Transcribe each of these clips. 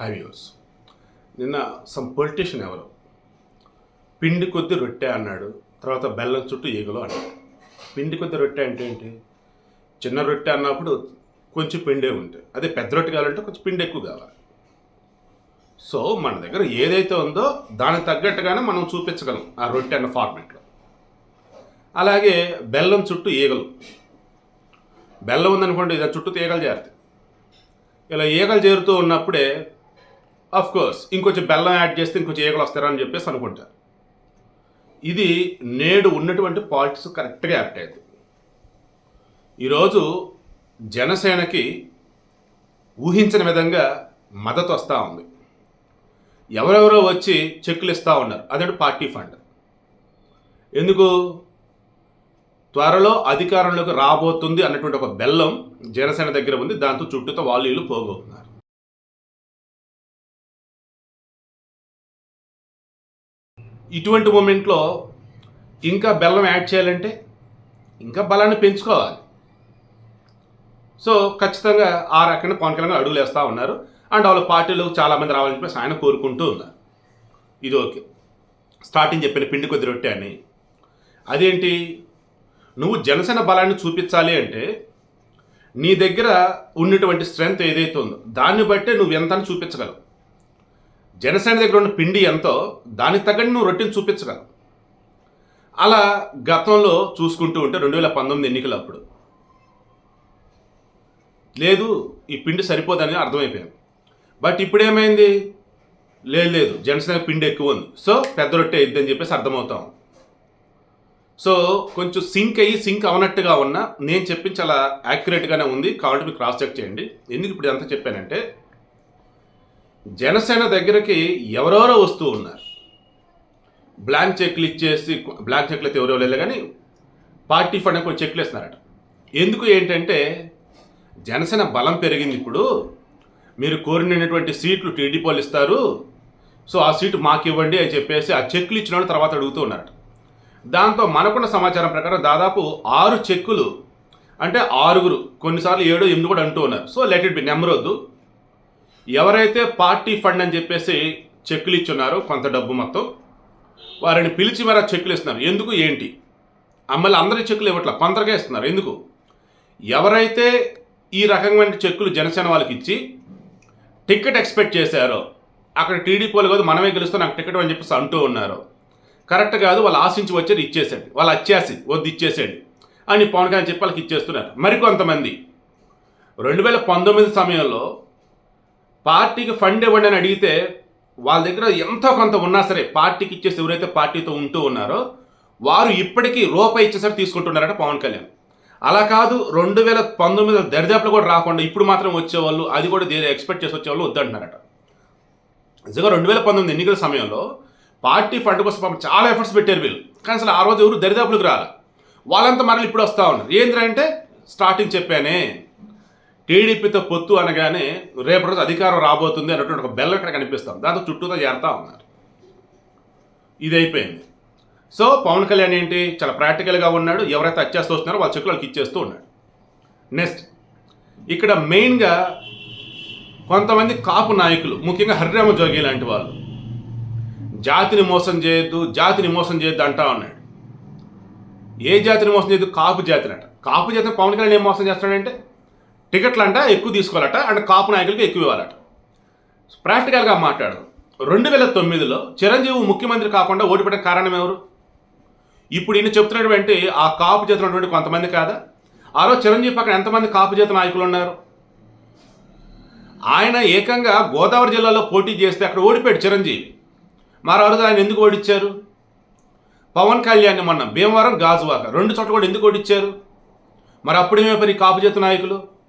High views నిన్న some politician ఎవరు పిండి కొద్ది రొట్టె అన్నాడు తర్వాత బెల్లం చుట్టూ ఈగలు అన్నాడు. పిండి కొద్ది రొట్టె అంటే ఏంటి? చిన్న రొట్టె అన్నప్పుడు కొంచెం పిండే ఉంటాయి అదే పెద్ద రొట్టె కావాలంటే కొంచెం పిండి ఎక్కువ కావాలి. సో మన దగ్గర ఏదైతే ఉందో దానికి తగ్గట్టుగానే మనం చూపించగలం ఆ రొట్టె అన్న ఫార్మేట్లో అలాగే బెల్లం చుట్టూ ఈగలు. బెల్లం ఉందనుకోండి దాని చుట్టూ ఈగలు చేరుతాయి ఇలా ఈగలు చేరుతూ ఉన్నప్పుడే అఫ్ కోర్స్ ఇంకొంచెం బెల్లం యాడ్ చేస్తే ఇంకొంచెం ఈగలు వస్తారని చెప్పేసి అనుకుంటారు ఇది నేడు ఉన్నటువంటి పాలిటిక్స్ కరెక్ట్గా యాక్ట్ అయింది ఈరోజు జనసేనకి ఊహించిన విధంగా మద్దతు వస్తూ ఉంది. ఎవరెవరో వచ్చి చెక్కులు ఇస్తూ ఉన్నారు. అదే పార్టీ ఫండ్. ఎందుకు? త్వరలో అధికారంలోకి రాబోతుంది అన్నటువంటి ఒక బెల్లం జనసేన దగ్గర ఉంది. దాంతో చుట్టూతో వాళ్ళు వీళ్ళు పోగవుతున్నారు ఇటువంటి మూమెంట్లో ఇంకా బెల్లం యాడ్ చేయాలంటే ఇంకా బలాన్ని పెంచుకోవాలి. సో ఖచ్చితంగా ఆ రకంగా పవన్ కళ్యాణ్ అడుగులు వేస్తూ ఉన్నారు. అండ్ వాళ్ళ పార్టీలో చాలామంది రావాలని చెప్పేసి ఆయన కోరుకుంటూ ఉన్నారు. ఇది ఓకే. స్టార్టింగ్ చెప్పిన పిండి కొద్ది రొట్టె అని. అదేంటి? నువ్వు జనసేన బలాన్ని చూపించాలి అంటే నీ దగ్గర ఉన్నటువంటి స్ట్రెంగ్త్ ఏదైతే ఉందో దాన్ని బట్టే నువ్వు ఎంత అని చూపించగలవు? జనసేన దగ్గర ఉన్న పిండి ఎంతో దానికి తగ్గట్టు నువ్వు రొట్టెని చూపించగలవు. అలా గతంలో చూసుకుంటూ ఉంటే రెండు వేల పంతొమ్మిది ఎన్నికలు అప్పుడు. లేదు ఈ పిండి సరిపోదని అర్థమైపోయింది. బట్ ఇప్పుడు ఏమైంది లేదు లేదు జనసేన పిండి ఎక్కువ ఉంది. సో పెద్ద రొట్టె ఇద్దని చెప్పేసి అర్థమవుతాం సో కొంచెం సింక్ అయ్యి సింక్ అవనట్టుగా ఉన్నా నేను చెప్పి చాలా యాక్యురేట్గానే ఉంది. కాబట్టి మీరు క్రాస్ చెక్ చేయండి. ఎందుకు ఇప్పుడు ఎంత చెప్పానంటే జనసేన దగ్గరికి ఎవరెవరో వస్తూ ఉన్నారు. బ్లాంక్ చెక్లు ఇచ్చేసి బ్లాంక్ చెక్లు అయితే ఎవరో లేదు కానీ పార్టీ ఫండ్ కొన్ని చెక్లు వేస్తున్నారట. ఎందుకు ఏంటంటే జనసేన బలం పెరిగింది ఇప్పుడు. మీరు కోరినటువంటి సీట్లు టీడీపీ వాళ్ళు ఇస్తారు. సో ఆ సీటు మాకు ఇవ్వండి అని చెప్పేసి ఆ చెక్లు ఇచ్చిన వాళ్ళు తర్వాత అడుగుతూ ఉన్నారట. దాంతో మనకున్న సమాచారం ప్రకారం దాదాపు ఆరు చెక్కులు అంటే ఆరుగురు కొన్నిసార్లు ఏడో ఎనిమిది కూడా అంటూ ఉన్నారు. So let it be number వద్దు ఎవరైతే పార్టీ ఫండ్ అని చెప్పేసి చెక్కులు ఇచ్చున్నారో కొంత డబ్బు మొత్తం వారిని పిలిచి మరి ఆ చెక్కులు ఇస్తున్నారు. ఎందుకు? ఏంటి? అమ్మలు అందరి చెక్కులు ఇవ్వట్లా? కొందరికే ఇస్తున్నారు. ఎందుకు? ఎవరైతే ఈ రకమైన చెక్కులు జనసేన వాళ్ళకి ఇచ్చి టికెట్ ఎక్స్పెక్ట్ చేశారో అక్కడ టీడీపీ వాళ్ళు కాదు మనమే గెలుస్తాం నాకు టికెట్ అని చెప్పేసి అంటూ ఉన్నారు కరెక్ట్ కాదు వాళ్ళు ఆశించి వచ్చారు ఇచ్చేసాడు వాళ్ళు వచ్చేసి వద్దు ఇచ్చేసాడు అని పవన్ కళ్యాణ్ చెప్పి వాళ్ళకి ఇచ్చేస్తున్నారు. మరికొంతమంది. రెండు వేల పంతొమ్మిది సమయంలో పార్టీకి ఫండ్ ఇవ్వండి అని అడిగితే వాళ్ళ దగ్గర ఎంతో కొంత ఉన్నా సరే పార్టీకి ఇచ్చేసి ఎవరైతే పార్టీతో ఉంటూ ఉన్నారో వారు ఇప్పటికీ రూపాయి ఇచ్చేసరి తీసుకుంటున్నారట పవన్ కళ్యాణ్. అలా కాదు రెండు వేల పంతొమ్మిది దరిదాపులు కూడా రాకుండా ఇప్పుడు మాత్రం వచ్చేవాళ్ళు అది కూడా దేని ఎక్స్పెక్ట్ చేసి వచ్చేవాళ్ళు వద్దంటున్నారట. నిజంగా రెండు వేల పంతొమ్మిది ఎన్నికల సమయంలో పార్టీ ఫండ్ కోసం పాపం చాలా ఎఫర్ట్స్ పెట్టారు వీళ్ళు. కానీ అసలు ఆ రోజు ఎవరు దరిదాపులకు రాలి? వాళ్ళంతా మరలు ఇప్పుడు వస్తూ ఉన్నారు. ఏంటంటే స్టార్టింగ్ చెప్పానే. టీడీపీతో పొత్తు అనగానే రేపటి రోజు అధికారం రాబోతుంది అన్నటువంటి ఒక బెల్ల ఇక్కడ కనిపిస్తాం. దాంతో చుట్టూతో చేరుతా ఉన్నారు. ఇది అయిపోయింది. సో పవన్ కళ్యాణ్ ఏంటి? చాలా ప్రాక్టికల్గా ఉన్నాడు. ఎవరైతే అచ్చేస్తూ వస్తున్నారో వాళ్ళ చెక్కులు వాళ్ళకి ఇచ్చేస్తూ ఉన్నాడు. నెక్స్ట్ ఇక్కడ మెయిన్గా కొంతమంది కాపు నాయకులు ముఖ్యంగా హరిరామ జోగి లాంటి వాళ్ళు జాతిని మోసం చేయొద్దు జాతిని మోసం చేయొద్దు అంటా ఉన్నాడు. ఏ జాతిని మోసం చేయొద్దు? కాపు జాతిని అంట. కాపు జాతిని పవన్ కళ్యాణ్ ఏం మోసం చేస్తాడంటే టికెట్లు అంట ఎక్కువ తీసుకోవాలట అండ్ కాపు నాయకులకి ఎక్కువ ఇవ్వాలట. ప్రాక్టికల్గా మాట్లాడు రెండు వేల తొమ్మిదిలో చిరంజీవి ముఖ్యమంత్రి కాకుండా ఓడిపడే కారణం ఎవరు? ఇప్పుడు ఈయన చెప్తున్నటువంటి ఆ కాపు చేతున్నటువంటి కొంతమంది కాదా? ఆ రోజు చిరంజీవి పక్కన ఎంతమంది కాపు చేత నాయకులు ఉన్నారు? ఆయన ఏకంగా గోదావరి జిల్లాలో పోటీ చేస్తే అక్కడ ఓడిపోయాడు చిరంజీవి. మరో రోజు ఆయన ఎందుకు ఓడిచ్చారు? పవన్ కళ్యాణ్ మొన్న భీమవరం గాజువాక రెండు చోట్ల కూడా ఎందుకు ఓడిచ్చారు? మరి అప్పుడు ఏమైపోయి కాపు చేత నాయకులు?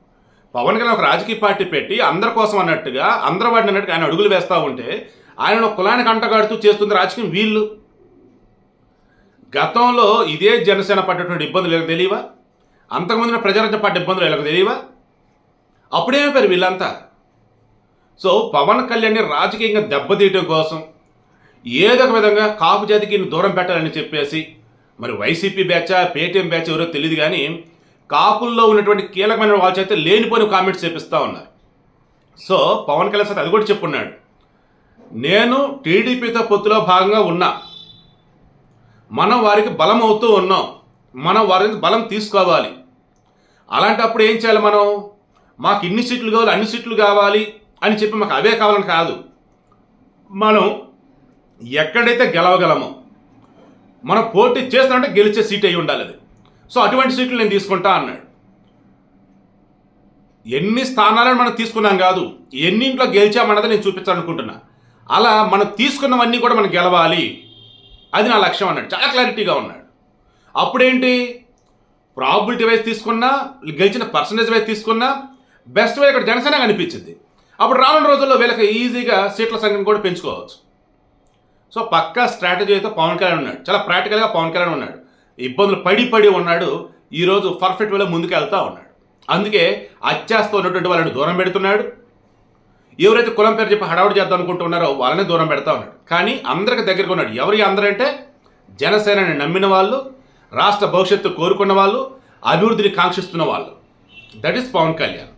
పవన్ కళ్యాణ్ ఒక రాజకీయ పార్టీ పెట్టి అందరి కోసం అన్నట్టుగా అందరి వాడిని అన్నట్టుగా ఆయన అడుగులు వేస్తూ ఉంటే ఆయన ఒక కులానికి అంటగాడుతూ చేస్తుంది రాజకీయం వీళ్ళు. గతంలో ఇదే జనసేన పడ్డటువంటి ఇబ్బందులు వీళ్ళకి తెలియవా? అంతకుముందు ప్రజారాజ్య పడ్డ ఇబ్బందులు వీళ్ళకి తెలియవా? అప్పుడేమైపోయారు వీళ్ళంతా? సో పవన్ కళ్యాణ్ని రాజకీయంగా దెబ్బతీయటం కోసం ఏదో ఒక విధంగా కాపు జాతికి దూరం పెట్టాలని చెప్పేసి మరి వైసీపీ బ్యాచా పేటీఎం బ్యాచ్ ఎవరో తెలియదు కానీ కాపుల్లో ఉన్నటువంటి కీలకమైన వాళ్ళ చేత లేనిపోయిన కామెంట్స్ చేపిస్తూ ఉన్నారు. సో పవన్ కళ్యాణ్ సార్ అది కూడా చెప్పున్నాడు. నేను టీడీపీతో పొత్తులో భాగంగా ఉన్నా. మనం వారికి బలం అవుతూ ఉన్నాం. మనం వారి బలం తీసుకోవాలి. అలాంటప్పుడు ఏం చేయాలి మనం? మాకు ఇన్ని సీట్లు కావాలి అన్ని సీట్లు కావాలి అని చెప్పి మాకు అవే కావాలని కాదు. మనం ఎక్కడైతే గెలవగలమో మనం పోటీ చేస్తామంటే గెలిచే సీట్ అయి ఉండాలి అది. సో అటువంటి సీట్లు నేను తీసుకుంటా అన్నాడు. ఎన్ని స్థానాలను మనం తీసుకున్నాం కాదు ఎన్నింట్లో గెలిచామన్నది నేను చూపించాలనుకుంటున్నా. అలా మనం తీసుకున్నవన్నీ కూడా మనం గెలవాలి. అది నా లక్ష్యం అన్నాడు. చాలా క్లారిటీగా ఉన్నాడు. అప్పుడేంటి? ప్రాబిలిటీ వైజ్ తీసుకున్నా గెలిచిన పర్సంటేజ్ వైజ్ తీసుకున్నా బెస్ట్ వే ఇక్కడ జనసేన కనిపించింది. అప్పుడు రానున్న రోజుల్లో వీళ్ళకి ఈజీగా సీట్ల సంఖ్యను కూడా పెంచుకోవచ్చు. సో పక్కా స్ట్రాటజీ అయితే పవన్ కళ్యాణ్ ఉన్నాడు. చాలా ప్రాక్టికల్గా పవన్ కళ్యాణ్ ఉన్నాడు. ఇబ్బందులు పడి పడి ఉన్నాడు ఈరోజు పర్ఫెక్ట్ వేలో ముందుకు వెళ్తూ ఉన్నాడు. అందుకే అత్యాస్తో ఉన్నటువంటి వాళ్ళని దూరం పెడుతున్నాడు. ఎవరైతే కులం పేరు చెప్పి హడావుడి చేద్దాం అనుకుంటున్నారో వాళ్ళనే దూరం పెడతా ఉన్నాడు. కానీ అందరికి దగ్గరకు ఉన్నాడు. ఎవరికి అందరంటే జనసేనని నమ్మిన వాళ్ళు రాష్ట్ర భవిష్యత్తు కోరుకున్న వాళ్ళు అభివృద్ధిని కాంక్షిస్తున్న వాళ్ళు. That is Pawan Kalyan.